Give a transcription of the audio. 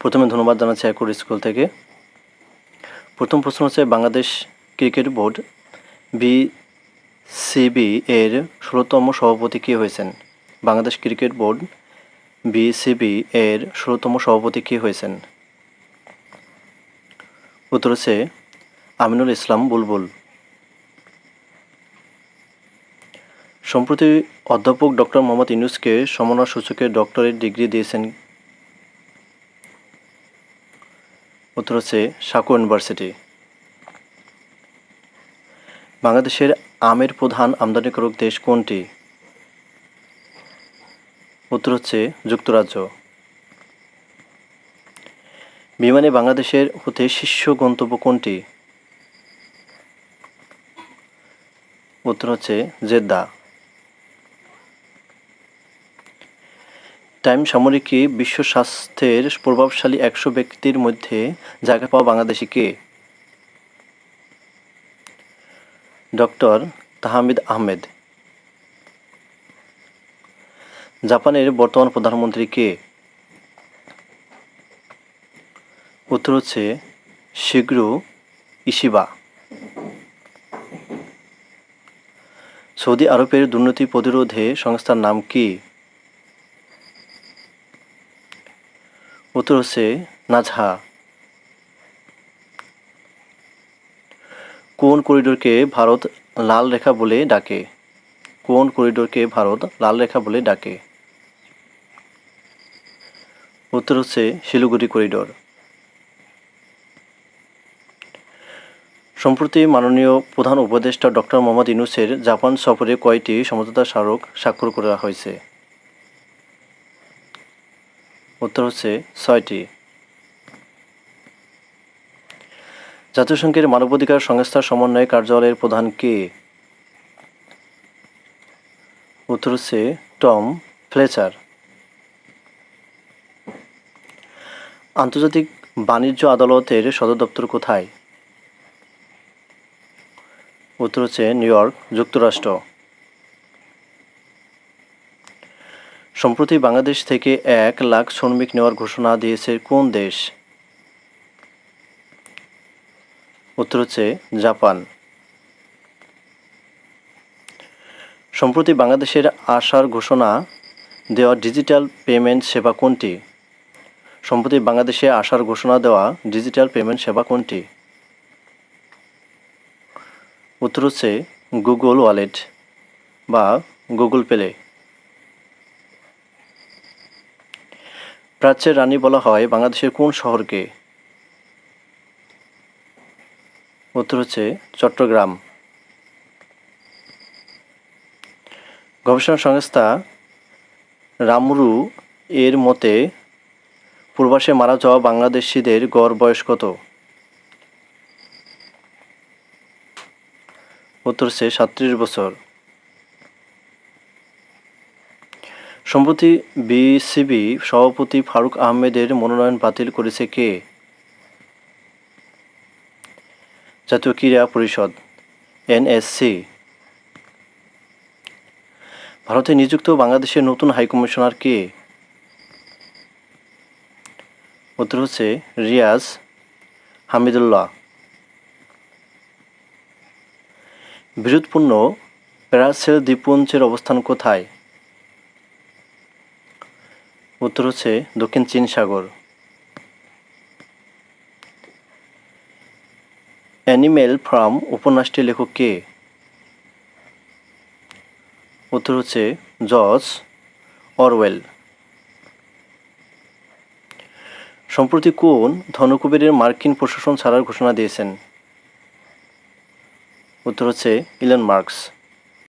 প্রথমে ধন্যবাদ জানাচ্ছি একর স্কুল থেকে। প্রথম প্রশ্ন হচ্ছে, বাংলাদেশ ক্রিকেট বোর্ড বিসিবি এর ষোলোতম সভাপতি কে হয়েছেন? বাংলাদেশ ক্রিকেট বোর্ড বিসিবি এর ষোলোতম সভাপতি কে হয়েছেন? উত্তর হচ্ছে, আমিনুল ইসলাম বুলবুল। সম্প্রতি অধ্যাপক ডক্টর মোহাম্মদ ইউনুসকে সমন্বয় সূচকে ডক্টরেট ডিগ্রি দিয়েছেন উত্তর হচ্ছে সাকো ইউনিভার্সিটি। বাংলাদেশের আমের প্রধান আমদানিকারক দেশ কোনটি? উত্তর হচ্ছে যুক্তরাজ্য। বিমানে বাংলাদেশের হতে শীর্ষ গন্তব্য কোনটি? উত্তর হচ্ছে জেদ্দা। টাইম সামরিকী বিশ্ব স্বাস্থ্যের প্রভাবশালী একশো ব্যক্তির মধ্যে জায়গা পাওয়া বাংলাদেশি কে? ডক্টর তাহমিদ আহমেদ। জাপানের বর্তমান প্রধানমন্ত্রী কে? উত্তর হচ্ছে শীঘ্র ইশিবা। সৌদি আরবের দুর্নীতি প্রতিরোধে সংস্থার নাম কি? উত্তর হচ্ছে নাজহা। কোন করিডোরকে ভারত লাল রেখা বলে ডাকে? কোন করিডোরকে ভারত লাল রেখা বলে ডাকে? উত্তর হচ্ছে শিলিগুড়ি করিডোর। সম্প্রতি মাননীয় প্রধান উপদেষ্টা ডক্টর মোহাম্মদ ইউনুসের জাপান সফরে কয়টি সমঝোতা স্মারক স্বাক্ষর করা হয়েছে? উত্তর হচ্ছে ছয়টি। জাতিসংঘের মানবাধিকার সংস্থার সমন্বয় কার্যালয়ের প্রধান কে? উত্তর হচ্ছে টম ফ্লেচার। আন্তর্জাতিক বাণিজ্য আদালতের সদর দপ্তর কোথায়? উত্তর হচ্ছে নিউ ইয়র্ক, যুক্তরাষ্ট্র। সম্প্রতি বাংলাদেশ থেকে এক লাখ শ্রমিক নেওয়ার ঘোষণা দিয়েছে কোন দেশ? উত্তর হচ্ছে জাপান। সম্প্রতি বাংলাদেশের আসার ঘোষণা দেওয়া ডিজিটাল পেমেন্ট সেবা কোনটি? সম্প্রতি বাংলাদেশে আসার ঘোষণা দেওয়া ডিজিটাল পেমেন্ট সেবা কোনটি? উত্তর হচ্ছে গুগল ওয়ালেট বা গুগল পেলে। প্রাচ্যের রানী বলা হয় বাংলাদেশের কোন শহরকে? উত্তর হচ্ছে চট্টগ্রাম। গবেষণা সংস্থা রামরু এর মতে পূর্বাসে মারা যাওয়া বাংলাদেশিদের গড় বয়স কত? উত্তর হচ্ছে সাতত্রিশ বছর। সম্প্রতি বিসিবি সভাপতি ফারুক আহমেদের মনোনয়ন বাতিল করেছে কে? জাতীয় ক্রীড়া পরিষদ এনএসসি ভারতে নিযুক্ত বাংলাদেশের নতুন হাইকমিশনার কে? উত্তর হচ্ছে রিয়াজ হামিদুল্লাহ। বিরোধপূর্ণ প্যারাসেল দ্বীপপুঞ্জের অবস্থান কোথায়? উত্তর হচ্ছে দক্ষিণ চীন সাগর। অ্যানিমেল ফার্ম উপন্যাসটি লেখক কে? উত্তর হচ্ছে জর্জ অরওয়েল। সম্প্রতি কোন ধনকুবেরের মার্কিন প্রশাসন ছাড়ার ঘোষণা দিয়েছেন? উত্তর হচ্ছে ইলন মার্কস।